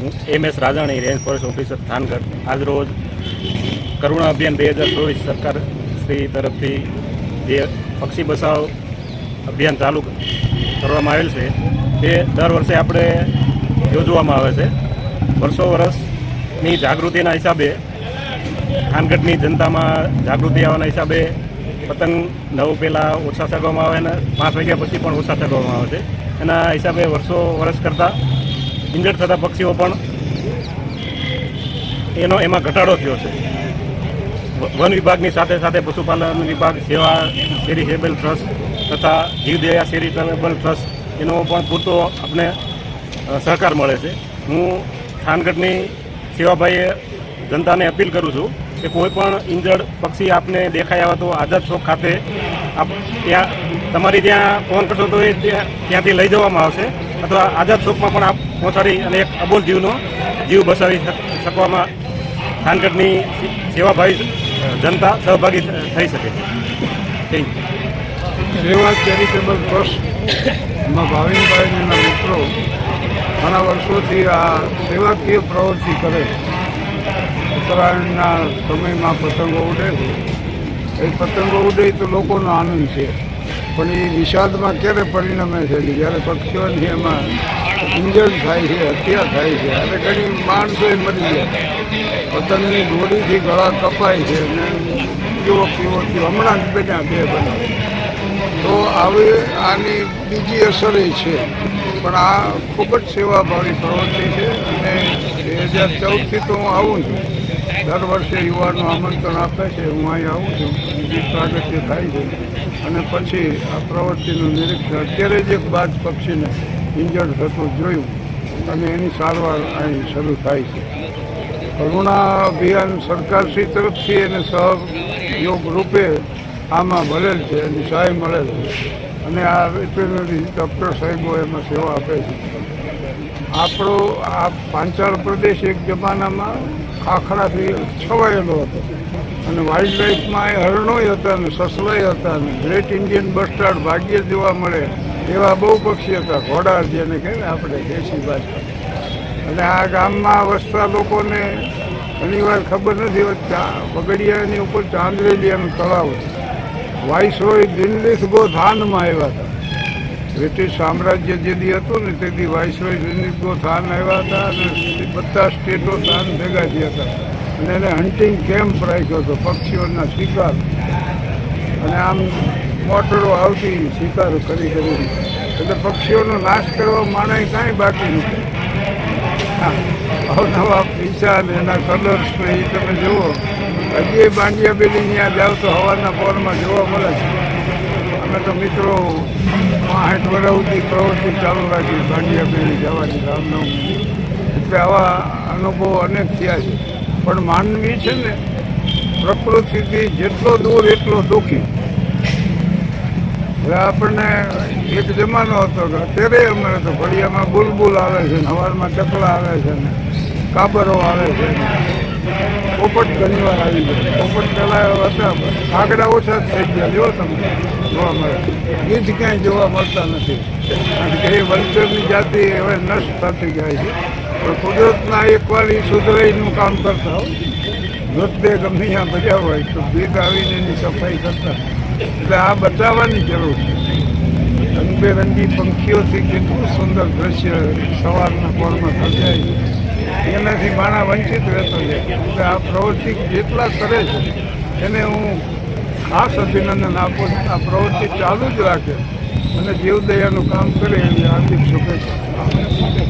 હું M S Rajani range forest officer Thangadh. આજરોજ કરુણા અભિયાન બે હજાર ચોવીસ સરકાર શ્રી તરફથી જે પક્ષી બચાવ અભિયાન ચાલુ કરવામાં આવેલ છે, તે દર વર્ષે આપણે યોજવામાં આવે છે. વર્ષો વર્ષની જાગૃતિના હિસાબે થાનગઢની જનતામાં જાગૃતિ આવવાના હિસાબે પતંગ નવ પહેલાં ઓછા ચગાવવામાં આવે અને પાંચ વાગ્યા પછી પણ ઓછા ચગાવવામાં આવે છે. એના હિસાબે વર્ષો વર્ષ કરતાં ઇન્જર્ડ થતા પક્ષીઓ પણ એનો એમાં ઘટાડો થયો છે. વન વિભાગની સાથે સાથે પશુપાલન વિભાગ, સેવા ચેરિટેબલ ટ્રસ્ટ તથા જીવદયા ચેરિટેબલ ટ્રસ્ટ એનો પણ પૂરતો આપણે સહકાર મળે છે. હું થાનગઢની સેવાભાઈએ જનતાને અપીલ કરું છું કે કોઈ પણ પક્ષી આપને દેખાય આવે તો આઝાદ ચોક ખાતે આપ ત્યાં, તમારી ત્યાં ફોન કરશો તો એ ત્યાં, ત્યાંથી લઈ જવામાં આવશે. અથવા આઝાદ ચોકમાં પણ આપ પહોંચાડી અને એક અબોલ જીવનો જીવ બચાવી શકવામાં થાનગઢની સેવાભાવી જનતા સહભાગી થઈ શકે. યુ સેવા ચેરિટેબલ ટ્રસ્ટમાં ભાવિનભાઈ એના મિત્રો ઘણા વર્ષોથી આ સેવાકીય પ્રવૃત્તિ કરે. ઉત્તરાયણના સમયમાં પતંગો ઉડે એ પતંગો ઉડે તો લોકોનો આનંદ છે. પણ એ વિષાદમાં ક્યારે પરિણમે છે? જ્યારે પક્ષીઓની એમાં ઇન્જર્ડ થાય છે, હત્યા થાય છે, અને ઘણી માણસો મરી જાય પતંગની ગોળીથી ગળા કપાય છે અને યુવક યુવતીઓ હમણાં જ બન્યા બે બનાવ. તો આવી આની બીજી અસર એ છે. પણ આ ખૂબ જ સેવાભાવી પ્રવૃત્તિ છે, અને બે હજાર ચૌદથી તો હું આવું છું. દર વર્ષે યુવાનો આમંત્રણ આપે છે, હું અહીં આવું છું. બીજી પ્રાગટ્ય થાય છે. અને પછી આ પ્રવૃત્તિનું નિરીક્ષણ. અત્યારે જ એક બાદ પક્ષીને ઇન્જર્ડ થતું જોયું. અને એની સારવાર અહીં શરૂ થાય છે. કરુણા અભિયાન સરકારશ્રી તરફથી એને સહયોગ રૂપે આમાં મળેલ છે, એની સહાય મળેલ છે. અને આ વેટરનરી ડૉક્ટર સાહેબો એમાં સેવા આપે છે. આપણો આ પાંચાળ પ્રદેશ એક જમાનામાં ખાખરાથી છવાયેલો હતો. અને વાઇલ્ડ લાઈફમાં એ હરણોય હતા અને સસલાય હતા અને ગ્રેટ ઇન્ડિયન બસ્ટાર્ડ ભાગ્યે જોવા મળે એવા બહુ પક્ષી હતા, ઘોડા જેને કહે આપણે દેશી ભાષા. અને આ ગામમાં વસતા લોકોને ઘણીવાર ખબર નથી બગડિયાની ઉપર ચાંદરેલિયાનું તળાવ વાઇસરોય દિલ્હી ગોથાનમાં આવ્યા હતા. બ્રિટિશ સામ્રાજ્ય જેથી હતું ને તેથી વાઇસરોય દિલ્હી થાન આવ્યા હતા અને બધા સ્ટેટો થાન ભેગા થયા હતા. અને એને હન્ટિંગ કેમ્પ રાખ્યો હતો, પક્ષીઓના શિકાર. અને આમ મોટરો આવતી શિકાર કરી કરી. એટલે પક્ષીઓનો નાશ કરવા માણે કાંઈ બાકી નથી. અવનવા પૈસા ને એના કલર્સ ને એ તમે જુઓ. હજી બાંડિયા બેલી ત્યાં જાઓ તો હવાના પોરમાં જોવા મળે છે. અમે તો મિત્રો આઠ વર્ષથી પ્રવૃત્તિ ચાલુ રાખી બાંડિયા બેલી જવાની રામનવમી એટલે આવા અનુભવો અનેક થયા છે. પણ માનવી છે ને, પ્રકૃતિથી જેટલો દૂર એટલો દુઃખી. હવે આપણને એક જમાનો હતો કે અત્યારે અમારે તો ફળિયામાં બુલબુલ આવે છે ને, હવારમાં ચકલા આવે છે ને, કાબરો આવે છે પોપટ ઘણી વાર આવી ગયો. પોપટ પહેલાં હતા કાગડા ઓછા જ થઈ ગયા. જો તમે, જોવા મળે. ગીધ ક્યાંય જોવા મળતા નથી. કારણ કે એ વલ્ચરની જાતિ હવે નષ્ટ થતી જાય છે. પણ કુદરતના એકવાર એ સુધરાઈનું કામ કરતા હોય. મૃતદેહ ગમે ત્યાં બજાવ હોય તો ભેગ આવીને એની સફાઈ કરતા. એટલે આ બચાવવાની જરૂર છે. રંગબેરંગી પંખીઓથી કેટલું સુંદર દ્રશ્ય સવારના પોરમાં સર્જાય એનાથી માણા વંચિત રહેતો છે. એટલે આ પ્રવૃત્તિ જેટલા કરે છે, એને હું ખાસ અભિનંદન આપું છું. આ પ્રવૃત્તિ ચાલુ જ રાખે. અને જીવદયાનું કામ કરે એવી હાર્દિક શુભેચ્છા